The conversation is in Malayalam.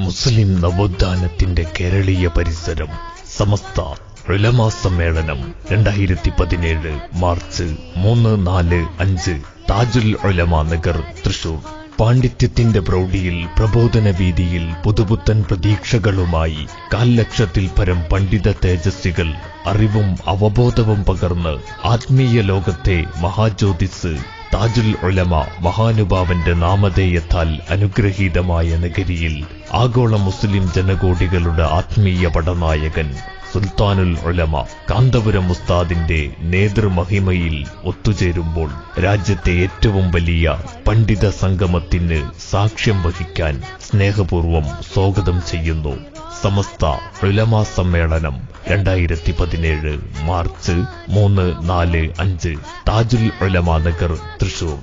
മുസ്ലിം നവോത്ഥാനത്തിന്റെ കേരളീയ പരിസരം സമസ്ത റിലമാ സമ്മേളനം രണ്ടായിരത്തി പതിനേഴ് മാർച്ച് മൂന്ന് നാല് അഞ്ച് താജുൽ ഒലമ നഗർ തൃശൂർ. പാണ്ഡിത്യത്തിന്റെ പ്രൗഢിയിൽ പ്രബോധന വീതിയിൽ പുതുപുത്തൻ പ്രതീക്ഷകളുമായി കാൽലക്ഷത്തിൽ പരം പണ്ഡിത തേജസ്സികൾ അറിവും അവബോധവും പകർന്ന് ആത്മീയ ലോകത്തെ മഹാജ്യോതിസ് താജുൽ ഉലമ മഹാനുഭാവന്റെ നാമധേയത്താൽ അനുഗ്രഹീതമായ നഗരിയിൽ ആഗോള മുസ്ലിം ജനകോടികളുടെ ആത്മീയ പടനായകൻ സുൽത്താനുൽ ഉലമ കാന്തപുരം ഉസ്താദിന്റെ നേതൃമഹിമയിൽ ഒത്തുചേരുമ്പോൾ രാജ്യത്തെ ഏറ്റവും വലിയ പണ്ഡിത സംഗമത്തിന് സാക്ഷ്യം വഹിക്കാൻ സ്നേഹപൂർവം സ്വാഗതം ചെയ്യുന്നു. സമസ്ത ഉലമ സമ്മേളനം രണ്ടായിരത്തി പതിനേഴ് മാർച്ച് മൂന്ന് നാല് അഞ്ച് താജുൽ ഉലമ നഗർ തൃശൂർ.